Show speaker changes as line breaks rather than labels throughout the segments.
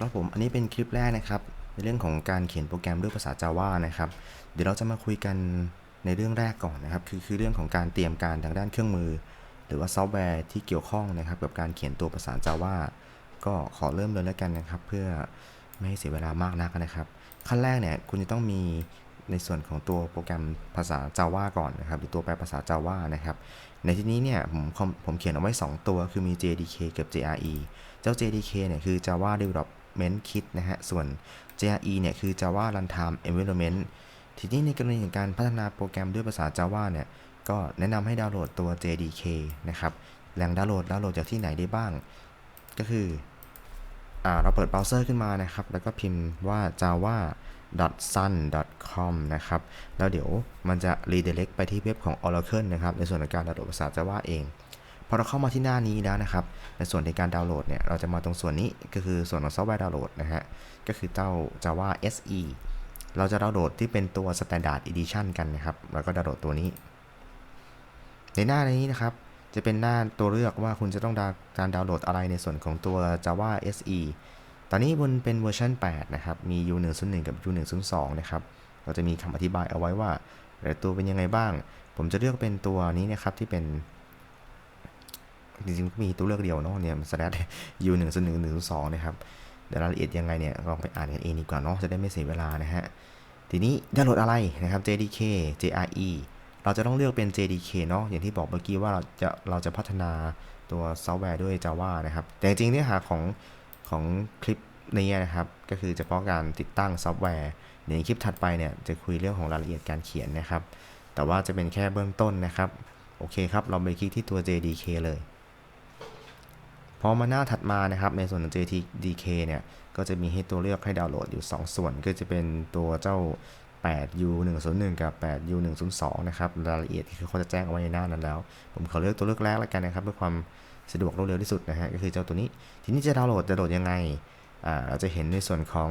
ครับผมอันนี้เป็นคลิปแรกนะครับ ในเรื่องของการเขียนโปรแกรมด้วยภาษา Java นะครับ เดี๋ยวเราจะมาคุยกันในเรื่องแรกก่อนนะครับ คือคือเรื่องของการเตรียมการทางด้านเครื่องมือ หรือว่าซอฟต์แวร์ที่เกี่ยวข้องนะครับ กับการเขียนตัวภาษา Java ก็ขอเริ่มเลยแล้วกันนะครับ เพื่อไม่ให้เสียเวลามากนักนะครับ ขั้นแรกเนี่ยคุณจะต้องมีในส่วนของตัวโปรแกรมภาษา Java ก่อนนะครับ หรือตัวแปลภาษา Java นะครับ ในที่นี้เนี่ยผมผมเขียนเอาไว้ 2 ตัวคือมี JDK กับ JRE เจ้า JDK เนี่ยคือ Java Development Kit นะฮะ ส่วน JRE เนี่ยคือ Java Runtime Environment ทีนี้ในกรณีของการพัฒนาโปรแกรมด้วยภาษา Java เนี่ย ก็แนะนำให้ดาวน์โหลดตัว JDK นะครับ แหล่งดาวน์โหลดดาวน์โหลดจากที่ไหนได้บ้าง ก็คืออ่าเราเปิดเบราว์เซอร์ขึ้นมานะครับ แล้วก็พิมพ์ว่า java sun com นะครับ แล้วเดี๋ยวมันจะ redirect ไปที่เว็บของ Oracle นะครับ ในส่วนของการดาวน์โหลดภาษา Java เอง พอเราเข้ามาที่หน้านี้แล้วนะครับ ในส่วนในการดาวน์โหลดเนี่ย เราจะมาตรงส่วนนี้ก็คือส่วนของซอฟต์แวร์ดาวน์โหลดนะฮะ ก็คือเจ้า Java SE เราจะดาวน์โหลดที่เป็นตัว Standard Edition กันนะครับ แล้วก็ดาวน์โหลดตัวนี้ ในหน้านี้นะครับ จะเป็นหน้าตัวเลือกว่าคุณจะต้องการดาวน์โหลดอะไรในส่วนของตัว Java SE ตอนนี้บนเป็นเวอร์ชัน8นะครับ มี U101 กับ U102 นะครับ เราจะมีคำอธิบายเอาไว้ว่าแต่ตัวเป็นยังไงบ้าง ผมจะเลือกเป็นตัวนี้นะครับที่เป็น จริงๆก็มีตัวเลือกเดียวเนาะเนี่ยมันแสดง U101 102นะครับเดี๋ยวรายละเอียดยังไงเนี่ยลองไปอ่านกันเองดีกว่าเนาะจะได้ไม่เสียเวลานะฮะทีนี้ดาวน์โหลดอะไรนะครับ JDK JRE เราจะต้องเลือกเป็น JDK เนาะอย่างที่บอกเมื่อกี้ว่าเราจะเราจะพัฒนาตัวซอฟต์แวร์ด้วย Java นะครับ แต่จริงๆเนื้อหาของของคลิปนี้นะครับ ก็คือเฉพาะการติดตั้งซอฟต์แวร์ในคลิปถัดไปเนี่ยจะคุยเรื่องของรายละเอียดการเขียนนะครับ แต่ว่าจะเป็นแค่เบื้องต้นนะครับ โอเคครับ เราไปคลิกที่ตัว JDK เลย พอมาหน้าถัดมานะครับในส่วนของ JTDK เนี่ยก็จะมีให้ตัวเลือกให้ดาวน์โหลดอยู่ 2 ส่วน ก็จะเป็นตัวเจ้า 8U101 กับ 8U102 นะครับรายละเอียดคือเขาจะแจ้งเอาไว้ในหน้านั้นแล้ว ผมขอเลือกตัวเลือกแรกแล้วกันนะครับ เพื่อความสะดวกรวดเร็วที่สุดนะฮะก็คือเจ้าตัวนี้ ทีนี้จะดาวน์โหลดจะโหลดยังไง อ่าเราจะเห็นในส่วนของ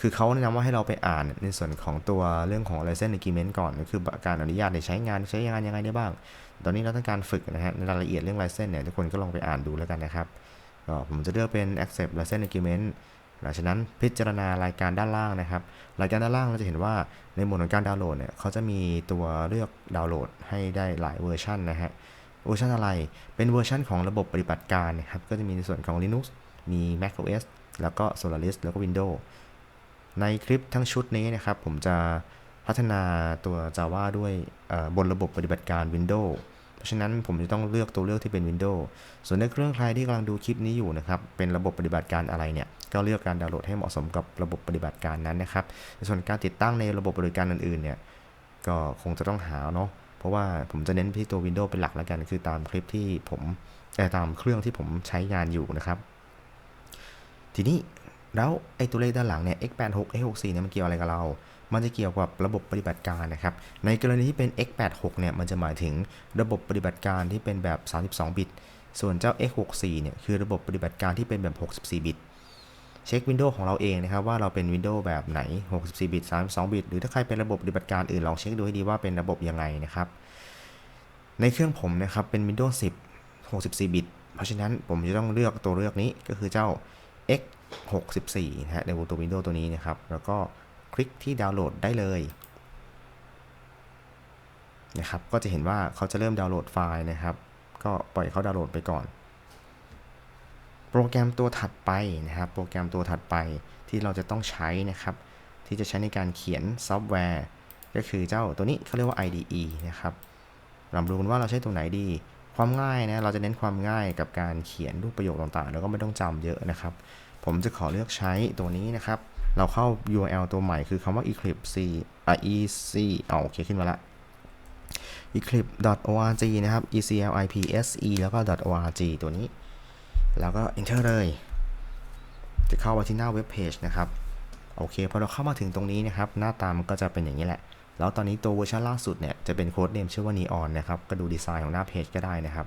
คือเขาแนะนำว่าให้เราไปอ่านในส่วนของตัวเรื่องของ license agreement ก่อนก็คือการอนุญาตในใช้งานใช้งานยังไงได้บ้าง ตอนนี้เราต้องการฝึกนะฮะในรายละเอียดเรื่อง license เนี่ยทุกคนก็ลองไปอ่านดูแล้วกันนะครับก็ผมจะเลือกเป็น accept license agreement หลังจากนั้นพิจารณารายการด้านล่างนะครับ รายการด้านล่างเราจะเห็นว่าในหมวดของการดาวน์โหลดเนี่ยเขาจะมีตัวเลือกดาวน์โหลดให้ได้หลายเวอร์ชันนะฮะเวอร์ชันอะไร เป็นเวอร์ชันของระบบปฏิบัติการนะครับ ก็จะมีในส่วนของ Linux มี macOS แล้วก็ Solaris แล้วก็ Windows ในคลิปทั้งชุดนี้นะครับผมจะพัฒนาตัว Java ด้วยบนระบบปฏิบัติการ Windows เพราะฉะนั้นผมจะต้องเลือกตัวเลือกที่เป็น Windows ส่วนในเครื่องใครที่กำลังดูคลิปนี้อยู่นะครับ เป็นระบบปฏิบัติการอะไรเนี่ย ก็เลือกการดาวน์โหลดให้เหมาะสมกับระบบปฏิบัติการนั้นนะครับในส่วนการติดตั้งในระบบปฏิบัติการอื่นๆเนี่ย ก็คงจะต้องหาเนาะ เพราะว่าผมจะเน้นที่ตัว Windows เป็นหลักแล้วกัน คือตามคลิปที่ผมตามเครื่องที่ผมใช้งานอยู่นะครับ ทีนี้ แล้วไอ้ตัวเลขด้านหลังเนี่ย x86 x64 เนี่ยมันเกี่ยวอะไรกับเรา มันจะเกี่ยวกับระบบปฏิบัติการนะครับ ในกรณีที่เป็น x86 เนี่ยมันจะหมายถึงระบบปฏิบัติการที่เป็นแบบ 32 บิต ส่วนเจ้า x64 เนี่ยคือระบบปฏิบัติการที่เป็นแบบ 64 บิต เช็ค Windows ของเราเองนะครับว่าเราเป็น Windows แบบไหน 64 บิต 32 บิต หรือถ้าใครเป็นระบบปฏิบัติการอื่นลองเช็คดูให้ดีว่าเป็นระบบยังไงนะครับ ในเครื่องผมนะครับเป็น Windows 10 64 บิต เพราะฉะนั้นผมจะต้องเลือกตัวเลือกนี้ก็คือเจ้า x 64นะฮะในตัว Windows ตัวนี้นะครับ แล้วก็คลิกที่ดาวน์โหลดได้เลยนะครับ ก็จะเห็นว่าเขาจะเริ่มดาวน์โหลดไฟล์นะครับ ก็ปล่อยเขาดาวน์โหลดไปก่อน โปรแกรมตัวถัดไปนะครับ โปรแกรมตัวถัดไปที่เราจะต้องใช้นะครับ ที่จะใช้ในการเขียนซอฟต์แวร์ ก็คือเจ้าตัวนี้เขาเรียกว่า IDE นะครับเราดูกันว่าเราใช้ตัวไหนดี ความง่ายนะ เราจะเน้นความง่ายกับการเขียนรูปประโยคต่างๆ แล้วก็ไม่ต้องจำเยอะนะครับ ผมจะขอเลือกใช้ตัวนี้นะครับ เราเข้า URL ตัวใหม่คือคำว่า eclipse อะ ec เอาโอเคขึ้นมาละ eclipse.org นะครับ eclipse แล้วก็ .org ตัวนี้ แล้วก็ enter เลย จะเข้ามาที่หน้าเว็บเพจนะครับ โอเค พอเราเข้ามาถึงตรงนี้นะครับ หน้าตามันก็จะเป็นอย่างนี้แหละ แล้วตอนนี้ตัวเวอร์ชันล่าสุดเนี่ย จะเป็นโค้ดเนมชื่อว่า neon นะครับ ก็ดูดีไซน์ของหน้าเพจก็ได้นะครับ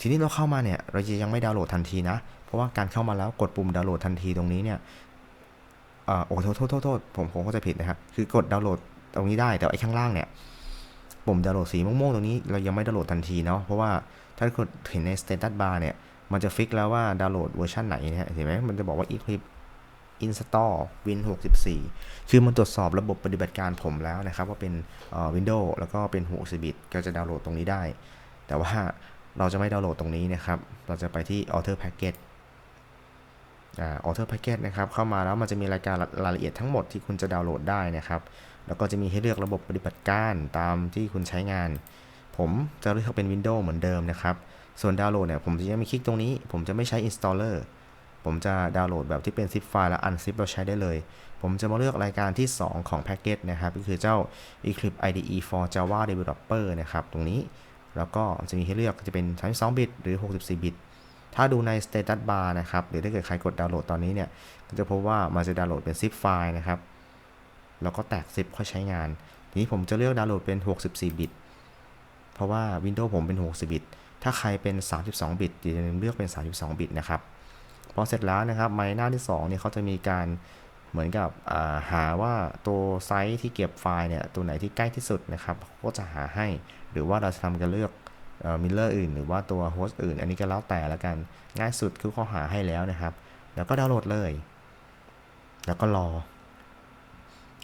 ทีนี้เราเข้ามาเนี่ยเราจะยังไม่ดาวน์โหลดทันทีนะ เพราะว่าการเข้ามาแล้วกดปุ่มดาวน์โหลดทันทีตรงนี้เนี่ยอ่าโอ้โทษโทษโทษโทษผมผมเข้าใจผิดนะครับคือกดดาวน์โหลดตรงนี้ได้แต่ไอ้ข้างล่างเนี่ยปุ่มดาวน์โหลดสีม่วงๆตรงนี้เรายังไม่ดาวน์โหลดทันทีเนาะเพราะว่าถ้ากดเห็นใน status bar เนี่ยมันจะฟิกแล้วว่าดาวน์โหลดเวอร์ชันไหนนะเห็นไหมมันจะบอกว่า Eclipse install win 64 คือมันตรวจสอบระบบปฏิบัติการผมแล้วนะครับ ว่าเป็นเอ่อ Windows แล้วก็เป็น60บิต ก็จะดาวน์โหลดตรงนี้ได้ แต่ว่า เราจะไม่ดาวน์โหลดตรงนี้นะครับ เราจะไปที่ Author Package อ่า Author Package นะครับเข้ามาแล้วมันจะมีรายการรายละเอียดทั้งหมดที่คุณจะดาวน์โหลดได้นะครับ แล้วก็จะมีให้เลือกระบบปฏิบัติการตามที่คุณใช้งาน ผมจะเลือกเป็น Windows เหมือนเดิมนะครับ ส่วนดาวน์โหลดเนี่ยผมจะยังไม่คลิกตรงนี้ ผมจะไม่ใช้ installer ผมจะดาวน์โหลดแบบที่เป็น zip ไฟล์และ unzip เราใช้ได้เลย ผมจะมาเลือกรายการที่ 2 ของแพ็กเกจนะครับก็คือเจ้า Eclipse IDE for Java Developer นะครับตรงนี้ แล้วก็จะมีให้เลือกจะเป็น 32 บิต หรือ 64 บิต ถ้าดูใน status bar นะครับ หรือถ้าเกิดใครกดดาวน์โหลดตอนนี้เนี่ย ก็จะพบว่ามันจะดาวน์โหลดเป็น zip ไฟล์นะครับ แล้วก็แตก zip ค่อยใช้งาน ทีนี้ผมจะเลือกดาวน์โหลดเป็น 64 บิต เพราะว่า Windows ผมเป็น 60 บิต ถ้าใครเป็น 32 บิตอย่าลืมเลือกเป็น 32 บิตนะครับ พอเสร็จแล้วนะครับไมหน้าที่2เนี่ยเขาจะมีการเหมือนกับาหาว่าตัวไซส์ที่เก็บไฟล์เนี่ยตัวไหนที่ใกล้ที่สุดนะครับเขาก็จะหาให้หรือว่าเราจะทำการเลือกมิลเลอร์อื่น หรือว่าตัวโฮสต์อื่น อันนี้ก็แล้วแต่ละกัน ง่ายสุดคือเขาหาให้แล้วนะครับ แล้วก็ดาวน์โหลดเลย แล้วก็รอ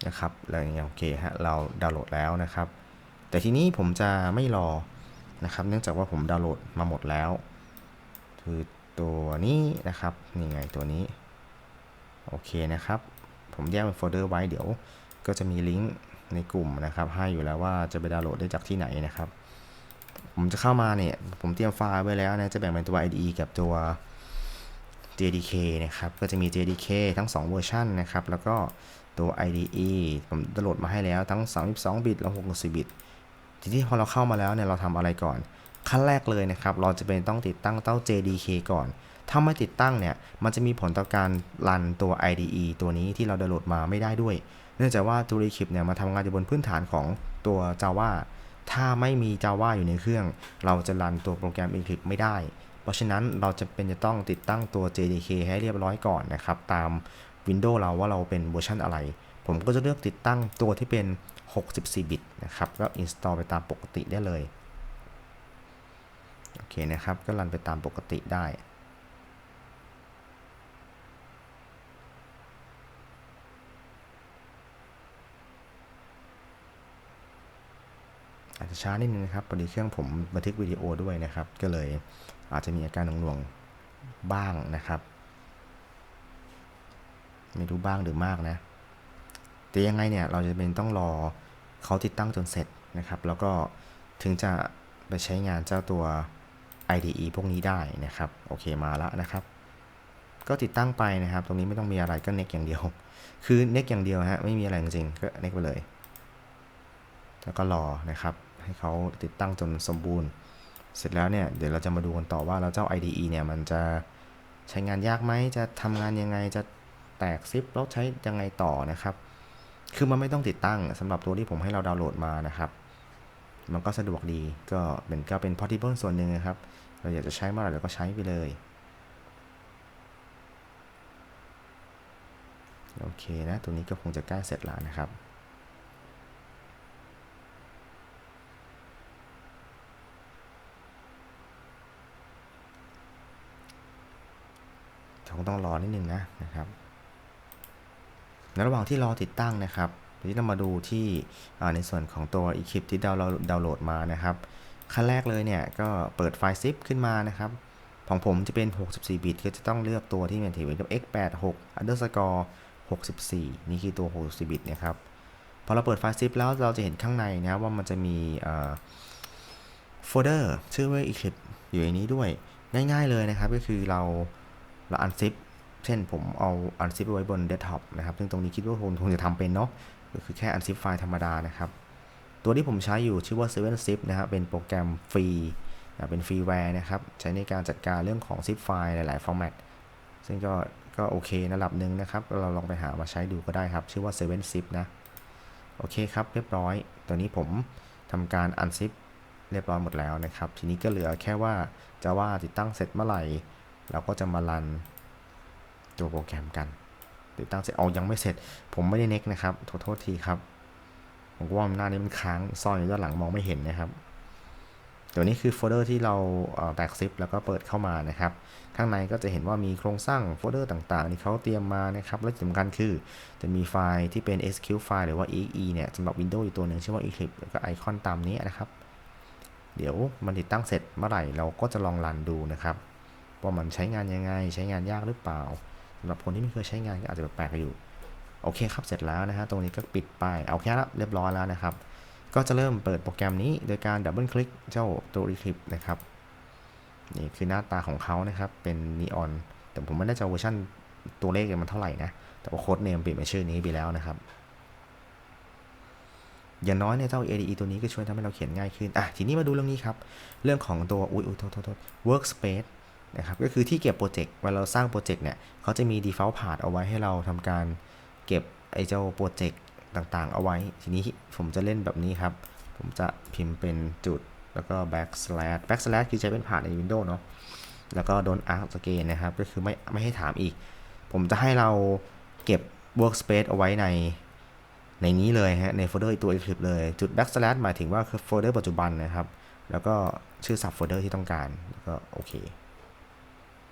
นะครับแล้วอย่างโอเคฮะเราดาวน์โหลดแล้วนะครับ แต่ทีนี้ผมจะไม่รอนะครับ เนื่องจากว่าผมดาวน์โหลดมาหมดแล้ว คือตัวนี้นะครับนี่ไงตัวนี้ โอเคนะครับ ผมแยกเป็นโฟลเดอร์ไว้เดี๋ยว ก็จะมีลิงก์ ในกลุ่มนะครับ ให้อยู่แล้วว่าจะไปดาวน์โหลดได้จากที่ไหนนะครับ ผมจะเข้ามาเนี่ย ผมเตรียมไฟล์ไว้แล้วนะ จะแบ่งเป็นตัว IDE กับตัว JDK นะครับ ก็จะมี JDK ทั้ง 2 เวอร์ชันนะครับ แล้วก็ตัว IDE ผมดาวน์โหลดมาให้แล้วทั้ง 32 บิตและ64บิต ทีนี้พอเราเข้ามาแล้วเนี่ย เราทำอะไรก่อน ขั้นแรกเลยนะครับ เราจะเป็นต้องติดตั้งเต้า JDK ก่อนถ้าไม่ติดตั้งเนี่ย มันจะมีผลต่อการรันตัว IDE ตัวนี้ที่เราดาวน์โหลดมาไม่ได้ด้วย เนื่องจากว่าตัว Reclip เนี่ยมาทำงานอยู่บนพื้นฐานของตัว Java ถ้าไม่มี Java อยู่ในเครื่อง เราจะรันตัวโปรแกรม Eclipse ไม่ได้ เพราะฉะนั้นเราจะเป็นจะต้องติดตั้งตัว JDK ให้เรียบร้อยก่อนนะครับ ตาม Windows เราว่าเราเป็นเวอร์ชันอะไร ผมก็จะเลือกติดตั้งตัวที่เป็น 64 บิตนะครับก็ install ไปตามปกติได้เลย โอเคนะครับ ก็รันไปตามปกติได้ จะช้านิดนึงนะครับพอดีเครื่องผมบันทึกวิดีโอด้วยนะครับ ก็เลยอาจจะมีอาการหน่วงๆบ้างนะครับ ไม่รู้บ้างหรือมากนะ แต่ยังไงเนี่ยเราจะเป็นต้องรอเขาติดตั้งจนเสร็จนะครับ แล้วก็ถึงจะไปใช้งานเจ้าตัว IDE พวกนี้ได้นะครับ โอเคมาแล้วนะครับ ก็ติดตั้งไปนะครับ ตรงนี้ไม่ต้องมีอะไรก็เน็กอย่างเดียว คือเน็กอย่างเดียวฮะไม่มีอะไรจริงๆก็เน็กไปเลย แล้วก็รอนะครับ ให้เขาติดตั้งจนสมบูรณ์ เสร็จแล้วเนี่ยเดี๋ยวเราจะมาดูกันต่อว่าแล้วเจ้า IDE เนี่ยมันจะใช้งานยากไหมจะทำงานยังไงจะแตกซิปแล้วใช้ยังไงต่อนะครับ คือมันไม่ต้องติดตั้งสำหรับตัวที่ผมให้เราดาวน์โหลดมานะครับ มันก็สะดวกดีก็เป็นก็เป็น portable ส่วนหนึ่งนะครับ เราอยากจะใช้เมื่อไหร่เราก็ใช้ไปเลยโอเคนะ ตัวนี้ก็คงจะใกล้เสร็จแล้วนะครับ คงต้องรอนิดนึงนะนะครับในระหว่างที่รอติดตั้งนะครับทีนี้เรามาดูที่ในส่วนของตัว Eclipse ที่ดาวดาวน์โหลดมานะครับขั้นแรกเลยเนี่ยก็เปิดไฟล์ zip ขึ้นมานะครับ ของผมจะเป็น 64 บิตก็จะต้องเลือกตัวที่เป็นถือเป็น x86 underscore 64 นี่คือตัว 64 บิตนะครับพอเราเปิดไฟล์ zip แล้วเราจะเห็นข้างในนะว่ามันจะมีโฟลเดอร์ชื่อว่า Eclipse อยู่ในนี้ด้วย ง่ายๆเลยนะครับ ก็คือเรา เรา unzip เช่นผมเอา unzip ไว้บน desktop นะครับซึ่งตรงนี้คิดว่าคงคงจะทำเป็นเนาะก็คือแค่ unzip ไฟล์ธรรมดานะครับ ตัวที่ผมใช้อยู่ชื่อว่า 7zip นะครับเป็นโปรแกรมฟรีเป็นฟรีแวร์นะครับ ใช้ในการจัดการเรื่องของ zip ไฟล์หลายๆ format ซึ่งก็ก็โอเคระดับหนึ่งนะครับ เราลองไปหามาใช้ดูก็ได้ครับ ชื่อว่า 7zip นะ โอเคครับ เรียบร้อย ตัวนี้ผมทำการ unzip เรียบร้อยหมดแล้วนะครับ ทีนี้ก็เหลือแค่ว่าจะว่าติดตั้งเสร็จเมื่อไหร่ เราก็จะมารันตัวโปรแกรมกัน ติดตั้งเสร็จเอายังไม่เสร็จ ผมไม่ได้เน็กนะครับขอโทษทีครับ ผมว่าหน้านี้มันค้างซ่อนอยู่ด้านหลังมองไม่เห็นนะครับเดี๋ยวนี้คือโฟลเดอร์ที่เราแตกซิปแล้วก็เปิดเข้ามานะครับ ข้างในก็จะเห็นว่ามีโครงสร้างโฟลเดอร์ต่างๆที่เขาเตรียมมานะครับ และสำคัญคือจะมีไฟล์ที่เป็น SQ ไฟล์หรือว่า exe เนี่ยสำหรับ Windows อยู่ตัวหนึ่งชื่อว่า Eclipse แล้วก็ไอคอนตามนี้นะครับ เดี๋ยวมันติดตั้งเสร็จเมื่อไหร่เราก็จะลองรันดูนะครับ ว่ามันใช้งานยังไง ใช้งานยากหรือเปล่าสำหรับคนที่ไม่เคยใช้งานก็อาจจะแปลกๆอยู่ โอเคครับ เสร็จแล้วนะฮะ ตรงนี้ก็ปิดไป เอาแค่ละเรียบร้อยแล้วนะครับ ก็จะเริ่มเปิดโปรแกรมนี้โดยการดับเบิลคลิกเจ้าตัว Eclipse นะครับ นี่คือหน้าตาของเขานะครับ เป็นนีออน แต่ผมไม่แน่ใจเวอร์ชันตัวเลขมันเท่าไหร่นะ แต่ว่าโค้ดเนมเปลี่ยนเป็นชื่อนี้ไปแล้วนะครับอย่างน้อยเนี่ยเจ้า ADE ตัวนี้ก็ช่วยทำให้เราเขียนง่ายขึ้น อะ ทีนี้มาดูเรื่องนี้ครับ เรื่องของตัว อุ้ยอุ้ยโทษโทษโทษ workspace นะครับก็คือที่เก็บโปรเจกต์เวลาเราสร้างโปรเจกต์เนี่ยเขาจะมี default path เอาไว้ให้เราทำการเก็บไอ้เจ้าโปรเจกต์ต่างๆ เอาไว้ ทีนี้ผมจะเล่นแบบนี้ครับ ผมจะพิมพ์เป็นจุดแล้วก็ backslash backslash คือใช้เป็นผ่านใน Windows เนาะแล้วก็โดน arc again นะครับ ก็คือไม่ไม่ให้ถามอีก ผมจะให้เราเก็บ workspace เอาไว้ในในนี้เลยฮะ ในโฟลเดอร์ตัว Eclipse เลย จุด backslash หมายถึงว่าคือโฟลเดอร์ปัจจุบันนะครับ แล้วก็ชื่อ sub โฟลเดอร์ที่ต้องการ แล้วก็โอเค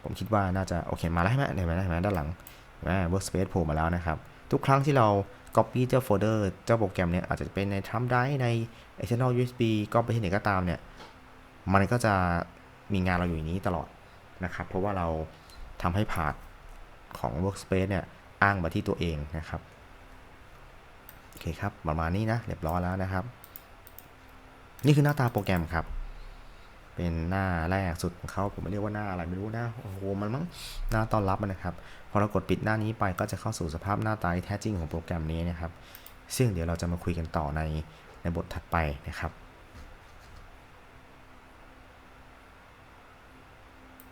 ผมคิดว่าน่าจะโอเคมาแล้วใช่ไหมเห็นไหมเห็นไหมด้านหลังเห็นไหม workspace โผล่มาแล้วนะครับ ทุกครั้งที่เรา copy เจ้าโฟลเดอร์เจ้าโปรแกรมเนี่ยอาจจะเป็นใน thumb drive ใน external USB ก็ไปที่ไหนก็ตามเนี่ย มันก็จะมีงานเราอยู่ในนี้ตลอดนะครับ เพราะว่าเราทำให้พาร์ทของ workspace เนี่ยอ้างมาที่ตัวเองนะครับ โอเคครับ ประมาณนี้นะ เรียบร้อยแล้วนะครับ นี่คือหน้าตาโปรแกรมครับ เป็นหน้าแรกสุดของเขาผมไม่เรียกว่าหน้าอะไรไม่รู้นะโอ้โหมันมั้งหน้าต้อนรับนนะครับพอเรากดปิดหน้านี้ไปก็จะเข้าสู่สภาพหน้าตาที่แท้จริงของโปรแกรมนี้นะครับ ซึ่งเดี๋ยวเราจะมาคุยกันต่อในในบทถัดไปนะครับ